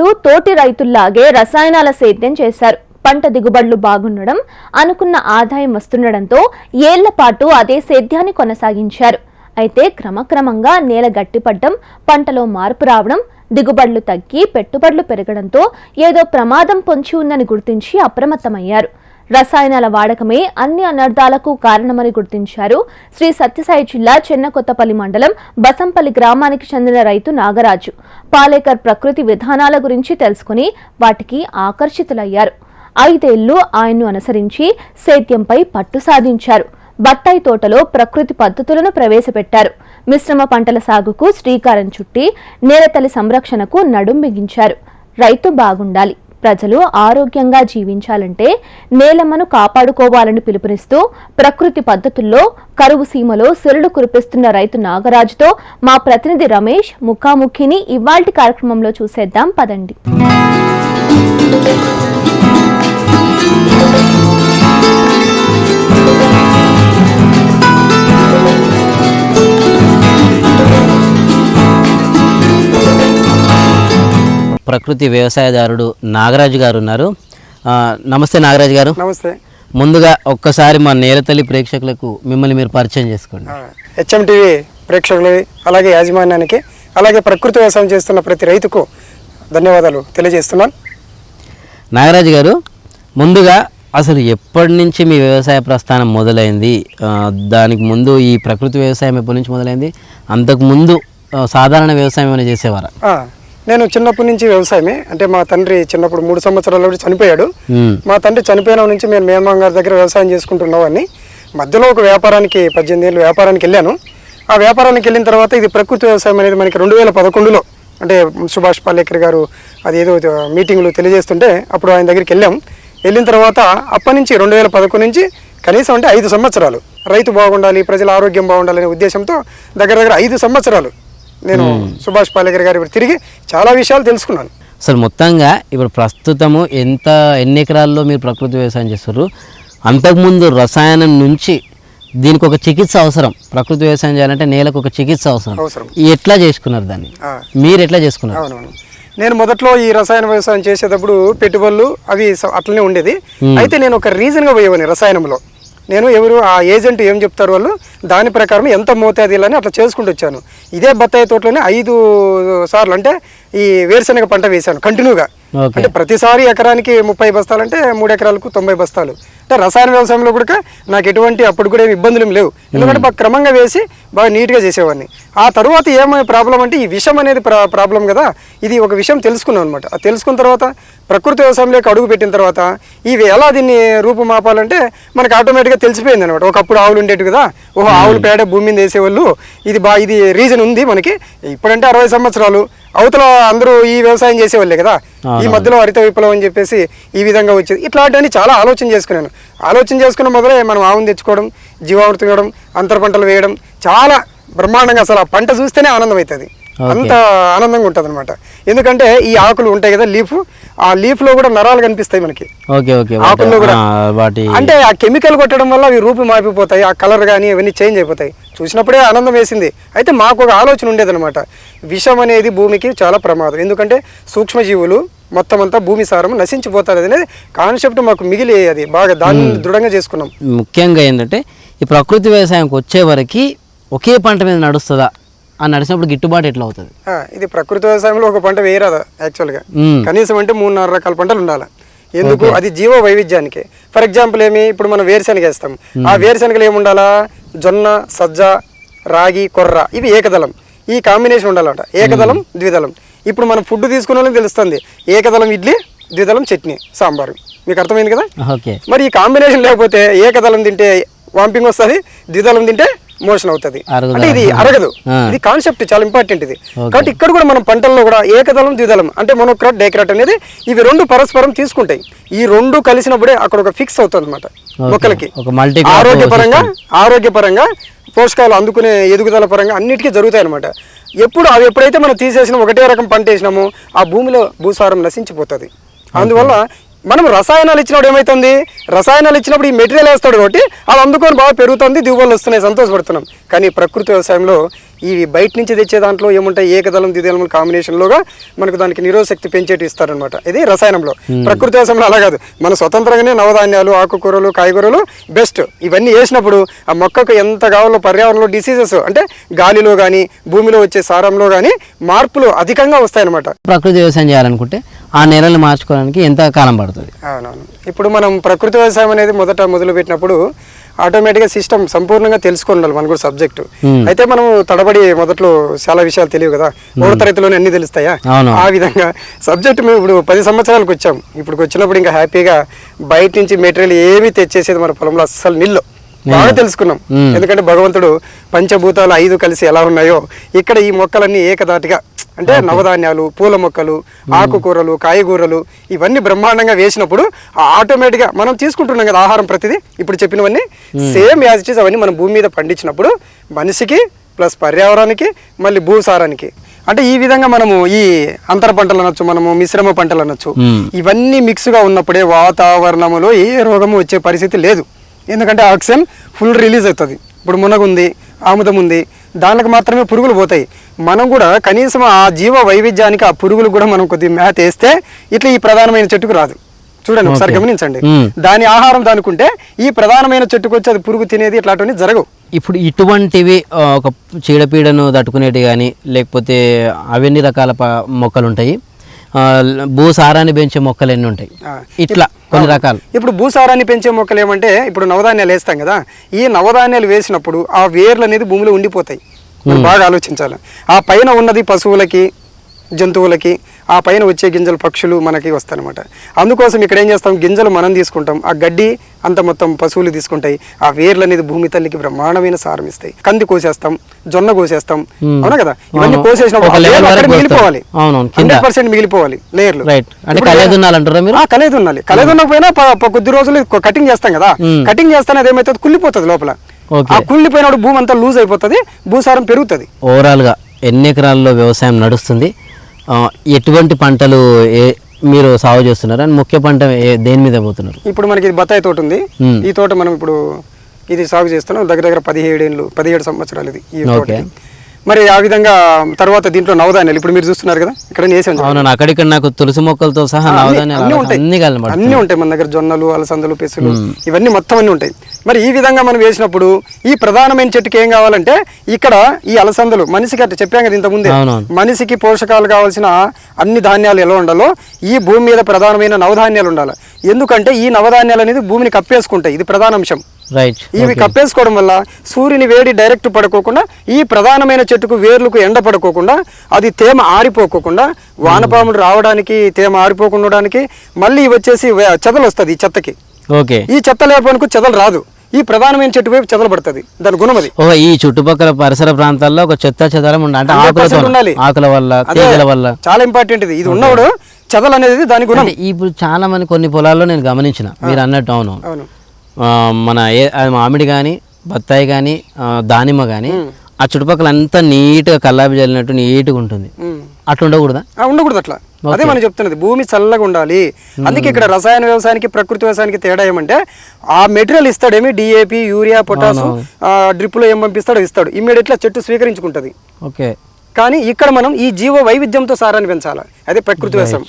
ఇప్పుడు తోటి రైతుల్లాగే రసాయనాల సేద్యం చేశారు. పంట దిగుబడులు బాగుండడం అనుకున్న ఆదాయం వస్తుండడంతో ఏళ్ళ పాటు అదే సేద్యాన్ని కొనసాగించారు. అయితే క్రమక్రమంగా నేల గట్టిపడ్డం పంటలో మార్పు రావడం దిగుబడులు తగ్గి పెట్టుబడులు పెరగడంతో ఏదో ప్రమాదం పొంచి ఉందని గుర్తించి అప్రమత్తమయ్యారు. రసాయనాల వాడకమే అన్ని అనర్థాలకు కారణమని గుర్తించారు. శ్రీ సత్యసాయి జిల్లా చెన్నకొత్తపల్లి మండలం బసంపల్లి గ్రామానికి చెందిన రైతు నాగరాజు. పాలేకర్ ప్రకృతి విధానాల గురించి తెలుసుకుని వాటికి ఆకర్షితులయ్యారు. ఐదేళ్ళు ఆయన్ను అనుసరించి సేద్యంపై పట్టు సాధించారు. బత్తాయి తోటలో ప్రకృతి పద్ధతులను ప్రవేశపెట్టారు. మిశ్రమ పంటల సాగుకు శ్రీకారం చుట్టి నేలతల్లి సంరక్షణకు నడుం బిగించారు. రైతు బాగుండాలి. ప్రజలు ఆరోగ్యంగా జీవించాలంటే నేలమ్మను కాపాడుకోవాలని పిలుపునిస్తూ ప్రకృతి పద్ధతుల్లో కరువు సీమలో సిరుడు కురిపిస్తున్న రైతు నాగరాజుతో మా ప్రతినిధి రమేష్ ముఖాముఖిని ఇవాల్టి కార్యక్రమంలో చూసేద్దాం. పదండి. ప్రకృతి వ్యవసాయదారుడు నాగరాజు గారు ఉన్నారు. నమస్తే నాగరాజు గారు. నమస్తే. ముందుగా ఒక్కసారి మా నేలతల్లి ప్రేక్షకులకు మిమ్మల్ని మీరు పరిచయం చేసుకోండి. హెచ్ఎంటీవీ ప్రేక్షకులు అలాగే యాజమాన్యానికి అలాగే ప్రకృతి వ్యవసాయం చేస్తున్న ప్రతి రైతుకు ధన్యవాదాలు తెలియజేస్తున్నాను. నాగరాజు గారు ముందుగా అసలు ఎప్పటి నుంచి మీ వ్యవసాయ ప్రస్థానం మొదలైంది? దానికి ముందు ఈ ప్రకృతి వ్యవసాయం ఎప్పటి నుంచి మొదలైంది? అంతకు ముందు ఆ, సాధారణ వ్యవసాయం ఏమైనా చేసేవారా? నేను చిన్నప్పటి నుంచి వ్యవసాయమే. అంటే మా తండ్రి చిన్నప్పుడు మూడు సంవత్సరాల చనిపోయాడు. మా తండ్రి చనిపోయిన నుంచి మేము మేమమ్మ గారి దగ్గర వ్యవసాయం చేసుకుంటున్నామని మధ్యలో ఒక వ్యాపారానికి పద్దెనిమిది ఏళ్ళు వ్యాపారానికి వెళ్ళాను. ఆ వ్యాపారానికి వెళ్ళిన తర్వాత ఇది ప్రకృతి వ్యవసాయం అనేది మనకి రెండు వేల పదకొండులో అంటే సుభాష్ పాలేకర్ గారు అది ఏదో మీటింగ్లు తెలియజేస్తుంటే అప్పుడు ఆయన దగ్గరికి వెళ్ళాం. వెళ్ళిన తర్వాత అప్పటి నుంచి రెండు వేల పదకొండు నుంచి కనీసం అంటే ఐదు సంవత్సరాలు. రైతు బాగుండాలి ప్రజల ఆరోగ్యం బాగుండాలనే ఉద్దేశంతో దగ్గర దగ్గర ఐదు సంవత్సరాలు నేను సుభాష్ పాలేకర్ గారి తిరిగి చాలా విషయాలు తెలుసుకున్నాను. అసలు మొత్తంగా ఇప్పుడు ప్రస్తుతము ఎంత ఎన్ని ఎకరాల్లో మీరు ప్రకృతి వ్యవసాయం చేస్తారు అంతకుముందు రసాయనం నుంచి దీనికి ఒక చికిత్స అవసరం. ప్రకృతి వ్యవసాయం చేయాలంటే నేలకు ఒక చికిత్స అవసరం. అవసరం. ఎట్లా చేసుకున్నారు దాన్ని. మీరు ఎట్లా చేసుకున్నారు? నేను మొదట్లో ఈ రసాయన వ్యవసాయం చేసేటప్పుడు పెట్టుబడులు అవి అట్లనే ఉండేది. అయితే నేను ఒక రీజన్గా పోయేవాడిని రసాయనంలో. నేను ఎవరు ఆ ఏజెంట్ ఏం చెప్తారు వాళ్ళు దాని ప్రకారం ఎంత మోతాదిలని అట్లా చేసుకుంటూ వచ్చాను. ఇదే బత్తాయి తోటలోనే ఐదు సార్లు అంటే ఈ వేరుశనగ పంట వేశాను కంటిన్యూగా అంటే ప్రతిసారి ఎకరానికి ముప్పై బస్తాలు అంటే మూడు ఎకరాలకు తొంభై బస్తాలు. అంటే రసాయన వ్యవసాయంలో కూడా నాకు ఎటువంటి అప్పుడు కూడా ఏమి ఇబ్బందులు లేవు. ఎందుకంటే బాగా క్రమంగా వేసి బాగా నీట్గా చేసేవాడిని. ఆ తర్వాత ఏమైనా ప్రాబ్లం అంటే ఈ విషం అనేది ప్రా ప్రాబ్లం కదా ఇది ఒక విషయం తెలుసుకున్నాను అనమాట తెలుసుకున్న తర్వాత ప్రకృతి వ్యవసాయంలోకి అడుగు పెట్టిన తర్వాత ఇవి ఎలా దీన్ని రూపుమాపాలంటే మనకి ఆటోమేటిక్గా తెలిసిపోయింది అనమాట ఒకప్పుడు ఆవులు ఉండేవి కదా ఓహో ఆవులు పేడ భూమి మీద వేసేవాళ్ళు ఇది బా ఇది రీజన్ ఉంది మనకి. ఇప్పుడంటే అరవై సంవత్సరాలు అవతల అందరూ ఈ వ్యవసాయం చేసేవాళ్ళే కదా ఈ మధ్యలో హరిత విప్లవం అని చెప్పేసి ఈ విధంగా వచ్చేది. ఇట్లాంటివన్నీ చాలా ఆలోచన చేసుకున్నాను. ఆలోచన చేసుకున్న మొదలే మనం ఆవును తెచ్చుకోవడం జీవామృతం వేయడం అంతర పంటలు వేయడం చాలా బ్రహ్మాండంగా అసలు ఆ పంట చూస్తేనే ఆనందం అవుతుంది అంత ఆనందంగా ఉంటుంది అనమాట ఎందుకంటే ఈ ఆకులు ఉంటాయి కదా లీఫ్ ఆ లీఫ్లో కూడా నరాలు కనిపిస్తాయి మనకి. ఆకుల్లో కూడా. అంటే ఆ కెమికల్ కొట్టడం వల్ల అవి రూపు మారిపోతాయి ఆ కలర్ కానీ అవన్నీ చేంజ్ అయిపోతాయి. చూసినప్పుడే ఆనందం వేసింది. అయితే మాకు ఒక ఆలోచన ఉండేదన్నమాట. విషం అనేది భూమికి చాలా ప్రమాదం. ఎందుకంటే సూక్ష్మజీవులు మొత్తం అంతా భూమి సారం నశించిపోతారు అనేది కాన్సెప్ట్ మాకు మిగిలి అది. బాగా దాన్ని దృఢంగా చేసుకున్నాం. ముఖ్యంగా ఏంటంటే ఈ ప్రకృతి వ్యవసాయంకి వచ్చే వరకు ఒకే పంట మీద నడుస్తుందా? ఆ నడిచినప్పుడు గిట్టుబాటు ఎట్లా అవుతుంది? ఇది ప్రకృతి వ్యవసాయంలో ఒక పంట వేయరాదు యాక్చువల్గా. కనీసం అంటే మూడు నాలుగు రకాల పంటలు ఉండాలి. ఎందుకు? అది జీవ వైవిధ్యానికి. ఫర్ ఎగ్జాంపుల్ ఏమి? ఇప్పుడు మనం వేరుశనగ వేస్తాం. ఆ వేరుశనగలు ఏమి ఉండాలా జొన్న సజ్జ రాగి కొర్ర ఇవి ఏకదళం. ఈ కాంబినేషన్ ఉండాలంట. ఏకదళం ద్విదళం. ఇప్పుడు మనం ఫుడ్ తీసుకున్న వాళ్ళకి తెలుస్తుంది. ఏకదళం ఇడ్లీ ద్విదళం చట్నీ సాంబారు. మీకు అర్థమైంది కదా? ఓకే. మరి ఈ కాంబినేషన్ లేకపోతే ఏకదళం తింటే వాంపింగ్ వస్తుంది ద్విదళం తింటే మోషన్ అవుతుంది. అంటే ఇది అరగదు. ఇది కాన్సెప్ట్ చాలా ఇంపార్టెంట్ ఇది. కాబట్టి ఇక్కడ కూడా మనం పంటల్లో కూడా ఏకదళం ద్విదళం అంటే మొనోక్రాట్ డేక్రాట్ అనేది ఇవి రెండు పరస్పరం తీసుకుంటాయి. ఈ రెండు కలిసినప్పుడే అక్కడ ఒక ఫిక్స్ అవుతుంది అనమాట మొక్కలకి. ఆరోగ్యపరంగా ఆరోగ్యపరంగా పోషకాలు అందుకునే ఎదుగుదల పరంగా అన్నిటికీ జరుగుతాయి అనమాట ఎప్పుడు అవి ఎప్పుడైతే మనం తీసేసిన ఒకటే రకం పంట వేసినామో ఆ భూమిలో భూసారం నశించిపోతుంది. అందువల్ల మనం రసాయనాలు ఇచ్చినప్పుడు ఏమవుతుంది రసాయనాలు ఇచ్చినప్పుడు ఈ మెటీరియల్ వేస్తాడు కాబట్టి అది అందుకొని బాగా పెరుగుతుంది దిగుబడులు వస్తున్నాయి సంతోషపడుతున్నాం. కానీ ప్రకృతి వ్యవసాయంలో ఇవి బయట నుంచి తెచ్చే దాంట్లో ఏముంటాయి? ఏకదళం ద్విదళం కాంబినేషన్లోగా మనకు దానికి నిరోధశక్తి పెంచేటి ఇస్తారనమాట ఇది రసాయనంలో. ప్రకృతి వ్యవసాయంలో అలా కాదు. మన స్వతంత్రంగానే నవధాన్యాలు ఆకుకూరలు కాయగూరలు బెస్ట్ ఇవన్నీ వేసినప్పుడు ఆ మొక్కకు ఎంత కావాలో పర్యావరణంలో డిసీజెస్ అంటే గాలిలో కానీ భూమిలో వచ్చే సారంలో కానీ మార్పులు అధికంగా వస్తాయన్నమాట. ప్రకృతి వ్యవసాయం చేయాలనుకుంటే ఆ నేలని మార్చుకోవడానికి ఎంత కాలం పడుతుంది? అవునవును. ఇప్పుడు మనం ప్రకృతి వ్యవసాయం అనేది మొదట మొదలు పెట్టినప్పుడు ఆటోమేటిక్గా సిస్టమ్ సంపూర్ణంగా తెలుసుకొని ఉండాలి మనకు కూడా సబ్జెక్టు. అయితే మనం తడబడి మొదట్లో చాలా విషయాలు తెలియవు కదా? మూడో తరగతిలోనే అన్ని తెలుస్తాయా. ఆ విధంగా సబ్జెక్ట్ మేము ఇప్పుడు పది సంవత్సరాలకు వచ్చాం. ఇప్పుడు వచ్చినప్పుడు ఇంకా హ్యాపీగా బయట నుంచి మెటీరియల్ ఏమీ తెచ్చేసేది మన పొలంలో అస్సలు నిల్లు. బాగా తెలుసుకున్నాం. ఎందుకంటే భగవంతుడు పంచభూతాలు ఐదు కలిసి ఎలా ఉన్నాయో ఇక్కడ ఈ మొక్కలన్నీ ఏకదాటిగా అంటే నవధాన్యాలు పూల మొక్కలు ఆకుకూరలు కాయగూరలు ఇవన్నీ బ్రహ్మాండంగా వేసినప్పుడు ఆటోమేటిక్గా మనం తీసుకుంటున్నాం కదా ఆహారం ప్రతిదీ ఇప్పుడు చెప్పినవన్నీ సేమ్ యాజ్ ఇట్ అవన్నీ మనం భూమి మీద పండించినప్పుడు మనిషికి ప్లస్ పర్యావరణానికి మళ్ళీ భూసారానికి. అంటే ఈ విధంగా మనము ఈ అంతర పంటలు అనొచ్చు మనము మిశ్రమ పంటలు అనొచ్చు. ఇవన్నీ మిక్స్గా ఉన్నప్పుడే వాతావరణంలో ఏ రోగము వచ్చే పరిస్థితి లేదు. ఎందుకంటే ఆక్సిజన్ ఫుల్ రిలీజ్ అవుతుంది. ఇప్పుడు మునగ ఉంది ఆముదం ఉంది దానికి మాత్రమే పురుగులు పోతాయి. మనం కూడా కనీసం ఆ జీవ వైవిధ్యానికి ఆ పురుగులు కూడా మనం కొద్దిగా మేత వేస్తే ఇట్లా ఈ ప్రధానమైన చెట్టుకు రాదు. చూడండి ఒకసారి. గమనించండి. దాని ఆహారం దానుకుంటే ఈ ప్రధానమైన చెట్టుకు వచ్చి అది పురుగు తినేది ఇట్లాంటివన్నీ జరగవు. ఇప్పుడు ఇటువంటివి ఒక చీడపీడను తట్టుకునేటి కానీ లేకపోతే అవన్నీ రకాల మొక్కలు ఉంటాయి భూసారాన్ని పెంచే మొక్కలు ఎన్ని ఉంటాయి? ఇట్లా కొన్ని రకాలు. ఇప్పుడు భూసారాన్ని పెంచే మొక్కలు ఏమంటే ఇప్పుడు నవధాన్యాలు వేస్తాం కదా ఈ నవధాన్యాలు వేసినప్పుడు ఆ వేర్లు అనేది భూమిలో ఉండిపోతాయి. బాగా ఆలోచించాలి. ఆ పైన ఉన్నది పశువులకి జంతువులకి ఆ పైన వచ్చే గింజలు పక్షులు మనకి వస్తాయన్నమాట. అందుకోసం ఇక్కడ ఏం చేస్తాం? గింజలు మనం తీసుకుంటాం. ఆ గడ్డి అంత మొత్తం పశువులు తీసుకుంటాయి. ఆ వేర్లు అనేది భూమి తల్లికి బ్రహ్మాండమైన సారం ఇస్తాయి. కంది కోసేస్తాం జొన్న కోసేస్తాం. అవునా కదా? ఇవన్నీ. కోసేసినప్పుడు మిగిలిపోవాలి. హండ్రెడ్ పర్సెంట్ మిగిలిపోవాలి లేయర్లు కలేదు ఉండాలి కలేదు కొద్ది రోజులు కటింగ్ చేస్తాం కదా. కటింగ్ చేస్తానే అదేమైతుంది కుళ్ళిపోతుంది లోపల. ఆ కుళ్ళిపోయినప్పుడు భూమి అంతా లూజ్ అయిపోతుంది. భూసారం పెరుగుతుంది. ఓవరాల్గా ఎన్ని ఎకరాల్లో వ్యవసాయం నడుస్తుంది? ఎటువంటి పంటలు ఏ మీరు సాగు చేస్తున్నారు? అని ముఖ్య పంట ఏ- దేని మీద పోతున్నారు? ఇప్పుడు మనకి ఇది బత్తాయి తోట ఉంది. మ్మ్. ఈ తోట మనం ఇప్పుడు ఇది సాగు చేస్తున్నాం. దగ్గర దగ్గర పదిహేడు ఏళ్ళు పదిహేడు సంవత్సరాలు ఇది ఈ మరి ఆ విధంగా తర్వాత దీంట్లో నవధాన్యాలు ఇప్పుడు మీరు చూస్తున్నారు కదా ఇక్కడ వేసాం చూడండి. అవును అక్కడిక్కడ నాకు తులసి మొక్కలతో సహా అన్ని- నవధాన్యాలు అన్ని ఉంటాయి. అన్ని కలబడి అన్ని ఉంటాయి మన దగ్గర జొన్నలు అలసందలు పెసులు ఇవన్నీ మొత్తం అన్ని ఉంటాయి. మరి ఈ విధంగా మనం వేసినప్పుడు ఈ ప్రధానమైన చెట్టుకి ఏం కావాలంటే ఇక్కడ ఈ అలసందలు మనిషికి అట్లా చెప్పాం కదా ఇంతకుముందే. మనిషికి పోషకాలు కావాల్సిన అన్ని ధాన్యాలు ఎలా ఉండాలో ఈ భూమి మీద ప్రధానమైన నవధాన్యాలు ఉండాలి. ఎందుకంటే ఈ నవధాన్యాలు అనేది భూమిని కప్పేసుకుంటాయి. ఇది ప్రధాన అంశం. రైట్ ఇవి కప్పేసుకోవడం వల్ల సూర్యుని వేడి డైరెక్ట్ పడుకోకుండా ఈ ప్రధానమైన చెట్టుకు వేర్లకు ఎండ పడుకోకుండా అది తేమ ఆరిపోకోకుండా వానపాములు రావడానికి తేమ ఆరిపోకుండా మళ్ళీ వచ్చేసి చెదలు వస్తుంది ఈ చెత్తకి. ఓకే. ఈ చెత్త లేపనుకు చెదలు రాదు. ఈ ప్రధానమైన చెట్టు వైపు చెదలు పడుతుంది. దాని గుణం అది. ఓ ఈ చుట్టుపక్కల పరిసర ప్రాంతాల్లో ఒక చెత్త చెదరం ఉండాలి అంటే 100% ఆకులతో ఉండాలి. ఆకుల వల్ల తీగల వల్ల. చాలా ఇంపార్టెంట్ ఇది. ఇది ఉన్నప్పుడు చెదలు అనేది దాని గుణం. ఇప్పుడు చాలా మంది కొన్ని పొలాల్లో నేను గమనించిన మీరు అన్నట్టు అవును. మన ఏ మామిడి కానీ బత్తాయి కానీ దానిమ్మ కానీ ఆ చుట్టుపక్కల అంతా నీట్గా కల్లాపి చల్లినట్టు నీట్గా ఉంటుంది. అట్లా ఉండకూడదా? ఉండకూడదు అట్లా. అదే మనం చెప్తున్నది భూమి చల్లగా ఉండాలి. అందుకే ఇక్కడ రసాయన వ్యవసాయానికి ప్రకృతి వ్యవసాయానికి తేడా ఏమంటే ఆ మెటీరియల్ ఇస్తాడేమి? డిఏపి యూరియా పొటాసు డ్రిప్లో ఏం పంపిస్తాడో ఇస్తాడు. ఇమ్మీడియట్గా చెట్టు స్వీకరించుకుంటది. ఓకే. కానీ ఇక్కడ మనం ఈ జీవ వైవిధ్యంతో సారాన్ని పెంచాలి. అదే ప్రకృతి వ్యవసాయం.